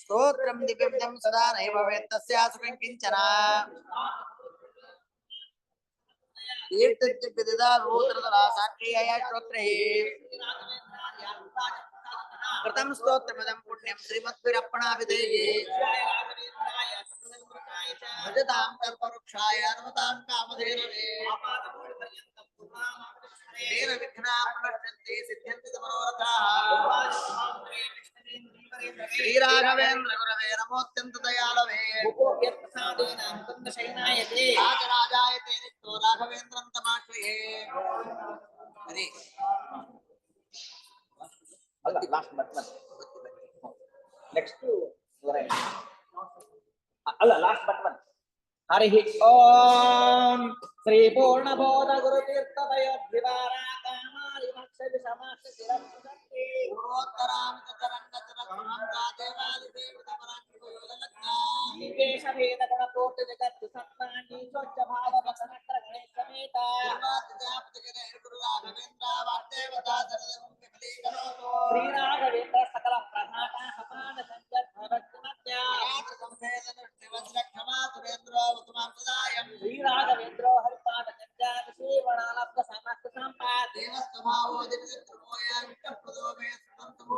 స్తోత్రం దివ్యం సదా నైవ వేత్తస్యాసుకం కించన కృతం స్తోత్రమిదం పుణ్యం శ్రీమద్భిరప్పణాభిధేయే భజతాం కల్పవృక్షాయ అనుమతాం కామధేనవే. తేన విఘ్నా ప్రణశ్యంతే సిద్ధ్యంతి సమనోరథాః శ్రీరాఘవేంద్ర గురవే నమోత్యంత దయాలవే రాజరాజాయతే రిక్తో రాఘవేంద్రం తమాశ్రయే హరి నెక్స్ట్ అల్ల last but one Hari Shri Purna Bodha Guru Tirtha వయోద్వివారా కామాలి కోటి జగత్తు సత్మాన్ని స్వచ్ఛ భాగవ సహస్ర గణేశ సమేత శ్రీరాఘవేంద్ర సకల ప్రధాన సమాన సంజద్భవతి మధ్య. శ్రీరాఘవేంద్రో హరిపాద సంజాతి శ్రీవణాలబ్ధ సమస్త సంపాద. దేవస్వభావో దివ్య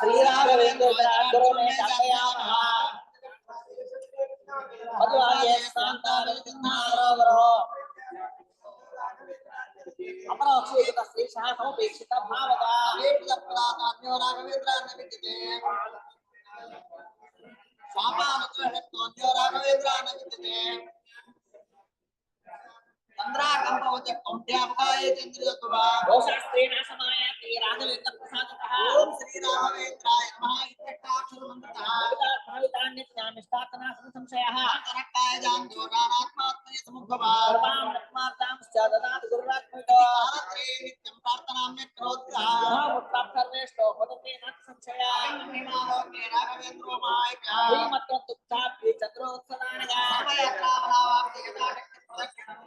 श्रीराघवेन्द्रो में शाखयामः मधुवाये शान्तारो अपराक्षेत श्रीशः समुपेक्षित भावता प्राधान्यो राघवेन्द्रान्न विद्यते शापानुचरणत्वान्यो राघवेन्द्रान्न विद्यते चंद्रागम भवति कौण्ड्याभवाय चन्द्रयतुवा गोशास्त्रेण समायाति राघवेन्द्र प्रसादतः ओम श्री राघवेन्द्राय नमः इत्यष्टाक्षरमन्त्रतः भावितान्यज्ञानिष्टात्तनासन संशयः तरक्काय जान्तो नानात्मात्मने समुद्भवा सर्वां रत्मार्तां च ददातु गुरुरात्मिको रात्रे नित्यं प्रार्थनां मे करोति प्राप्त सर्वेष्टो भवते न संशयः निमालोके राघवेन्द्रो मायकः श्रीमत्र तुच्छाप्ये चन्द्रोत्सदानगा सर्वयत्रा भावाप्ते यदा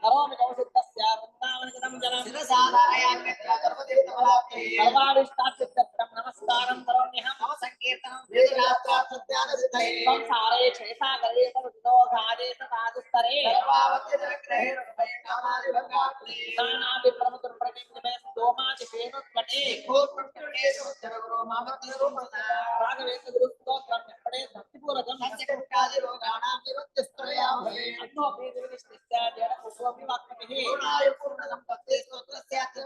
करोमि कौशिकस्य वृन्दावनगतं जनं सर्वाविष्टाक्षित्रं नमस्कारं करोम्यहं मम सङ्कीर्तनं वेदशास्त्रार्थज्ञानसिद्धये संसारे क्षेसागरे सर्वविदोघारे सदादिस्तरे सर्वावत्यजनग्रहे रुपये कामादिभङ्गात्रे प्राणाभिप्रभुदुर्प्रतिमे स्तोमादिपेनुत्पटे राघवेन्द्र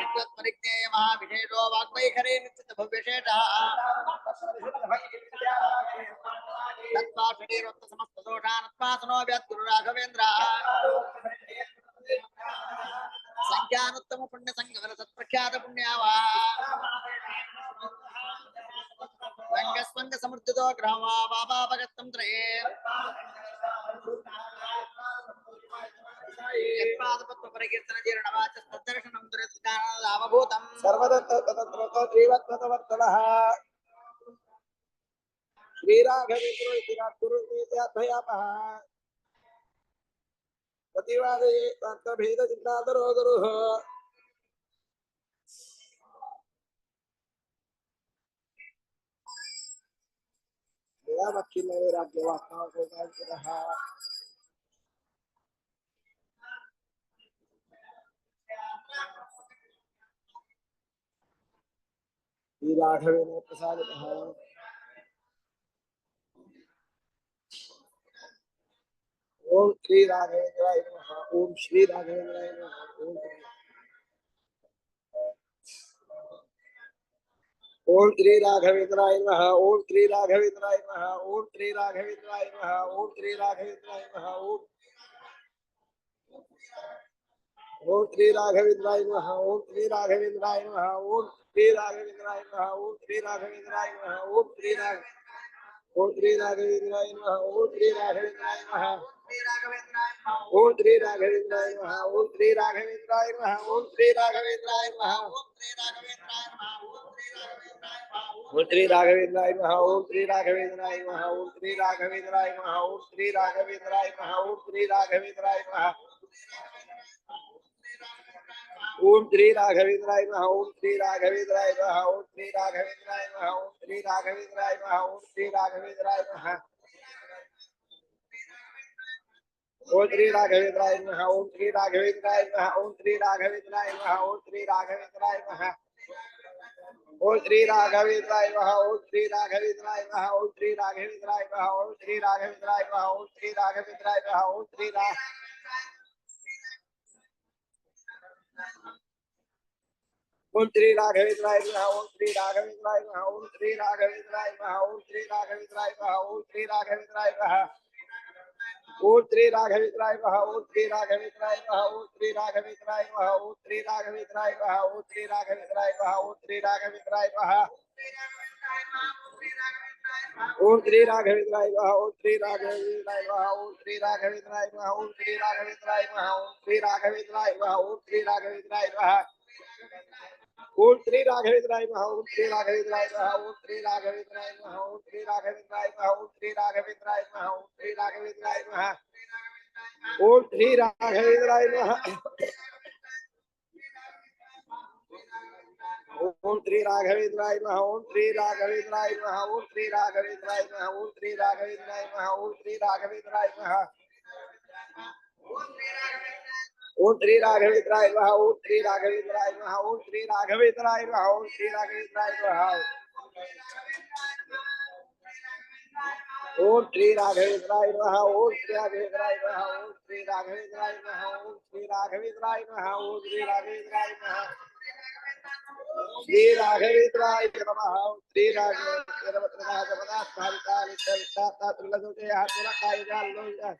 విద్యుత్పరిజ్ఞేయ మహావిశేషో వాగ్వైఖరే నిశ్చిత భవిశేష తత్వాషడీరొత్త సమస్త దోషానత్వాసనో వ్యాద్గురు రాఘవేంద్ర. సంఖ్యానుత్తమ పుణ్య సంగమన సత్ప్రఖ్యాత పుణ్యావా. రంగస్వంగ సమృద్ధితో గ్రహవా బాబా భగత్తం త్రయే. दुरितगानादावभूतम् सर्वदत्ततत्त्वजीवत्वतवर्तनः श्रीराघवेन्द्रो इति रात्कुरुर्वेद्याध्वयापः प्रतिवादये तत्त्वभेदचिन्तादरो गुरुः राज्यवाक्यवाक्यः श्रीराघवेन्द्र प्रसादतः ओम श्री राघवेंद्राय नमः, ओम श्री राघवेंद्राय नमः। ओम श्री राघवेंद्राय नमः, ओम श्री राघवेंद्राय नमः, ओम श्री राघवेंद्राय नमः, ओम श्री राघवेंद्राय नमः, ओम ओम श्री राघवेंद्राय नमः, ओम श्री राघवेंद्राय नमः, ओम श्री राघवेंद्राय नमः ओम श्री राघवेंद्राय नमः ओम श्री राघ ओम श्री राघवेंद्राय नमः ओम श्री राघवेंद्राय नमः ओम श्री राघवेंद्राय नमः ओम श्री राघवेंद्राय नमः ओम श्री राघवेंद्राय नमः ओम श्री राघवेंद्राय नमः ओम श्री राघवेंद्राय नमः ओम श्री राघवेंद्राय नमः ओम श्री राघवेंद्राय नमः ओम श्री राघवेंद्राय नमः ओम श्री राघवेंद्राय नमः ओम श्री राघवेंद्राय नमः ओम श्री राघवेंद्राय नमः ओम श्री राघवेंद्राय नमः ओम श्री राघवेंद्राय नमः ओम श्री राघवेंद्राय नमः ओम श्री राघवेंद्राय नमः ओम श्री राघवेंद्राय नमः ओम श्री राघवेंद्राय नमः ओम श्री राघवेंद्राय नमः ओम श्री राघवेंद्राय नमः ओम श्री राघवेंद्राय नमः ओम श्री राघवेंद्राय नमः ओम श्री राघवेंद्राय नमः ओम श्री रा ओम श्री राघवेंद्राय नमः ओम श्री राघवेंद्राय नमः ओम श्री राघवेंद्राय नमः ओम श्री राघवेंद्राय नमः ओम श्री राघवेंद्राय नमः ओम श्री राघवेंद्राय नमः ओम त्रे राघवेन्द्राय वह ओम त्रे राघवेन्द्राय वह ओम त्रे वह ओम त्रे वह ओम त्रे वह ओम त्रे वह ओम त्रे वह ओम त्रे वह ओम त्रे वह ओम त्रे वह ओम त्रे वह ओम त्रे वह ओम श्री राघवेंद्राय नमः ओम श्री राघवेंद्राय नमः ओम श्री राघवेंद्राय नमः ओम श्री राघवेंद्राय नमः ओम श्री राघवेंद्राय नमः ओम श्री राघवेंद्राय नमः ओम श्री राघवेंद्राय नमः ओम श्री राघवेंद्राय नमः ओम श्री राघवेंद्राय नमः ओम श्री राघवेंद्राय नमः ओम श्री राघवेंद्राय नमः ओम श्री राघवेंद्राय नमः ओम श्री राघवेंद्राय नमः ओम श्री राघवेंद्राय नमः ओम श्री राघवेंद्राय नमः ओम श्री राघवेंद्राय नमः ओम श्री राघवेंद्राय नमः ओम श्री राघवेंद्राय नमः ओम श्री राघवेंद्राय नमः ओम श्री राघवेंद्राय नमः ओम श्री राघवेंद्राय नमः ओम श्री राघवेंद्राय नमः भाविका नित्य त्रिललोके हाथुलकाय जालोय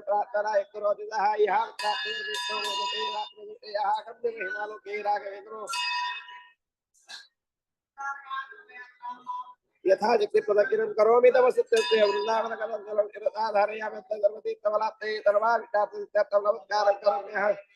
प्रार्थना यथा शक्ति प्रदक्षिणं करोमि तव सत्यस्य वृन्दावन जलं शिरसाधारयामि सर्वती कमलाप्ते सर्वाभिष्टार्थं नमस्कारं करोम्यः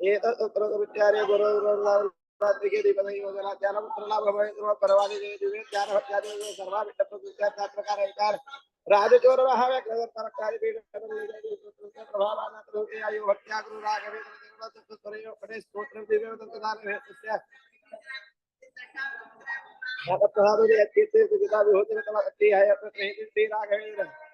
भक्ति गुरुगा अंधो पिदिवे इत्यादि नव को व्यासदे कुलाई कुलाई कुल पति स्तोत्र रात भवे दे पिवे चलवे तेला स्तोत्रे ने राघवे पिवे कृष्ण भक्ति दा दोष सर्वे रचते केला दे योति लव तुदि हरला लो भवे दिवा गुरु राज प्रसाद